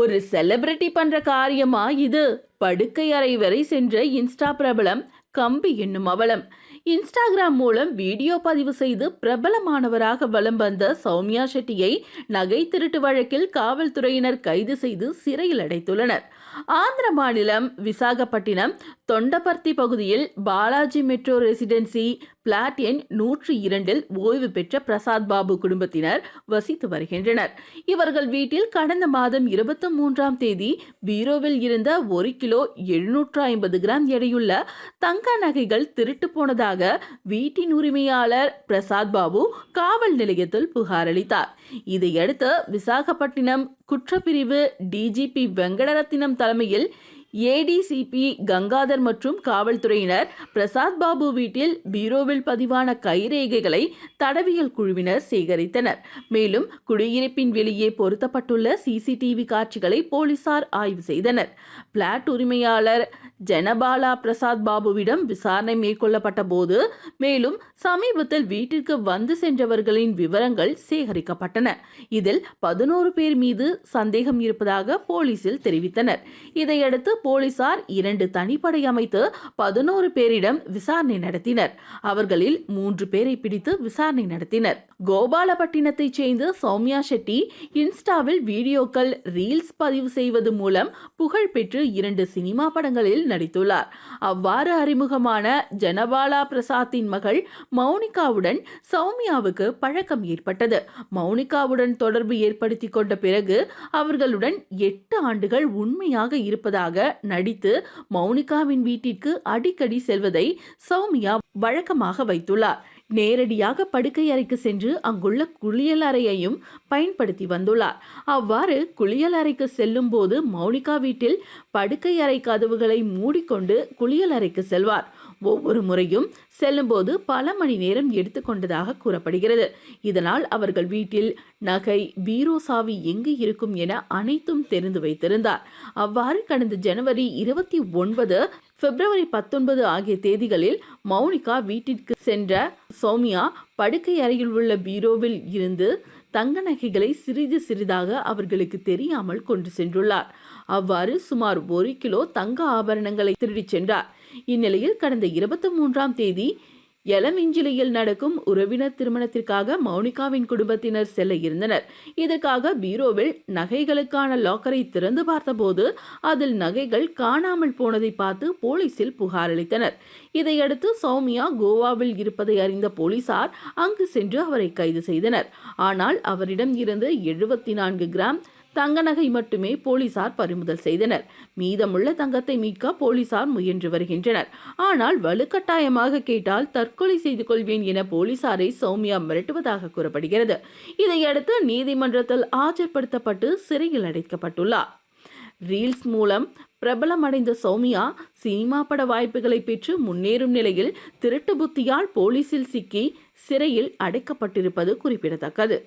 ஒரு செலிபிரிட்டி பண்ற காரியமா இது? படுக்கை அறை வரை சென்ற இன்ஸ்டா பிரபலம் கம்பி என்னும் அவலம். இன்ஸ்டாகிராம் மூலம் வீடியோ பதிவு செய்து பிரபலமானவராக வலம் வந்த சௌமியா ஷெட்டியை நகை திருட்டு வழக்கில் காவல்துறையினர் கைது செய்து சிறையில் அடைத்துள்ளனர். ஆந்திர மாநிலம் விசாகப்பட்டினம் தொண்டபர்த்தி பகுதியில் பாலாஜி மெட்ரோ ரெசிடென்சி பிளாட் எண் நூற்றி இரண்டில் ஓய்வு பெற்ற பிரசாத் பாபு குடும்பத்தினர் வசித்து வருகின்றனர். இவர்கள் வீட்டில் கடந்த மாதம் இருபத்தி மூன்றாம் தேதி பீரோவில் இருந்த ஒரு கிலோ எழுநூற்று ஐம்பது கிராம் எடையுள்ள தங்க நகைகள் திருட்டு போனதாக வீட்டின் உரிமையாளர் பிரசாத் பாபு காவல் நிலையத்தில் புகார் அளித்தார். இதையடுத்து விசாகப்பட்டினம் குற்றப்பிரிவு டிஜிபி வெங்கடரத்தினம் தலைமையில் ஏடிசிபி கங்காதர் மற்றும் காவல்துறையினர் பிரசாத் பாபு வீட்டில் பீரோவில் பதிவான கைரேகைகளை தடவியல் குழுவினர் சேகரித்தனர். மேலும் குடியிருப்பின் வெளியே பொருத்தப்பட்டுள்ள சிசிடிவி காட்சிகளை போலீசார் ஆய்வு செய்தனர். பிளாட் உரிமையாளர் ஜனபாலா பிரசாத் பாபுவிடம் விசாரணை மேற்கொள்ளப்பட்ட போது மேலும் சமீபத்தில் வீட்டிற்கு வந்து சென்றவர்களின் விவரங்கள் சேகரிக்கப்பட்டன. இதில் பதினோரு பேர் மீது சந்தேகம் இருப்பதாக போலீசில் தெரிவித்தனர். இதையடுத்து போலீசார் இரண்டு தனிப்படை அமைத்து பதினோரு பேரிடம் விசாரணை நடத்தினர். அவர்களில் மூன்று பேரை பிடித்து விசாரணை நடத்தினர். கோபாலப்பட்டினத்தைச் சேர்ந்த சௌமியா ஷெட்டி இன்ஸ்டாவில் வீடியோக்கள் ரீல்ஸ் பதிவு செய்வது மூலம் புகழ்பெற்று இரண்டு சினிமா படங்களில் நடித்துள்ளார். அவ்வாறு அறிமுகமான ஜனபாலா பிரசாத்தின் மகள் மௌனிகாவுடன் சௌமியாவுக்கு பழக்கம் ஏற்பட்டது. மௌனிகாவுடன் தொடர்பு ஏற்படுத்திக் கொண்ட பிறகு அவர்களுடன் எட்டு ஆண்டுகள் உண்மையாக இருப்பதாக நடித்து மௌனிகாவின் வீட்டிற்கு அடிக்கடி செல்வதை சௌமியா வழக்கமாக வைத்துள்ளார். நேரடியாக படுக்கை அறைக்கு சென்று அங்குள்ள குளியல் அறையையும் பயன்படுத்தி வந்துள்ளார். அவ்வாறு குளியல் அறைக்கு செல்லும் போது மௌனிகா வீட்டில் படுக்கை அறை கதவுகளை மூடிக்கொண்டு குளியல் அறைக்கு செல்வார். ஒவ்வொரு முறையும் செல்லும்போது பல மணி நேரம் எடுத்துக்கொண்டதாக கூறப்படுகிறது. இதனால் அவர்கள் வீட்டில் நகை பீரோ சாவி எங்கு இருக்கும் என அனைத்தும் தெரிந்து வைத்திருந்தார். அவ்வாறு கடந்த ஜனவரி இருபத்தி ஒன்பது பிப்ரவரி பத்தொன்பது ஆகிய தேதிகளில் மௌனிகா வீட்டிற்கு சென்ற சௌமியா படுக்கை அறையில் உள்ள பீரோவில் இருந்து தங்க நகைகளை சிறிது சிறிதாக அவர்களுக்கு தெரியாமல் கொண்டு சென்றுள்ளார். அவ்வாறு சுமார் ஒரு கிலோ தங்க ஆபரணங்களை திருடிச் சென்றார். இந்நிலையில் கடந்த இருபத்தி மூன்றாம் தேதி எலமிஞ்சிலியில் நடக்கும் உறவினர் திருமணத்திற்காக மௌனிகாவின் குடும்பத்தினர் செல்ல இருந்தனர். இதற்காக பீரோவில் நகைகளுக்கான லாக்கரை திறந்து பார்த்தபோது அதில் நகைகள் காணாமல் போனதை பார்த்து போலீசில் புகார் அளித்தனர். இதையடுத்து சௌமியா கோவாவில் இருப்பதை அறிந்த போலீசார் அங்கு சென்று அவரை கைது செய்தனர். ஆனால் அவரிடம் இருந்து எழுபத்தி நான்கு கிராம் தங்க நகை மட்டுமே போலீசார் பறிமுதல் செய்தனர். மீதமுள்ள தங்கத்தை மீட்க போலீசார் முயன்று வருகின்றனர். ஆனால் வலுக்கட்டாயமாக கேட்டால் தற்கொலை செய்து கொள்வேன் என போலீசாரை சௌமியா மிரட்டுவதாக கூறப்படுகிறது. இதையடுத்து நீதிமன்றத்தில் ஆஜர்படுத்தப்பட்டு சிறையில் அடைக்கப்பட்டுள்ளார். ரீல்ஸ் மூலம் பிரபலமடைந்த சௌமியா சினிமா பட வாய்ப்புகளை பெற்று முன்னேறும் நிலையில் திருட்டு புத்தியால் போலீசில் சிக்கி சிறையில் அடைக்கப்பட்டிருப்பது குறிப்பிடத்தக்கது.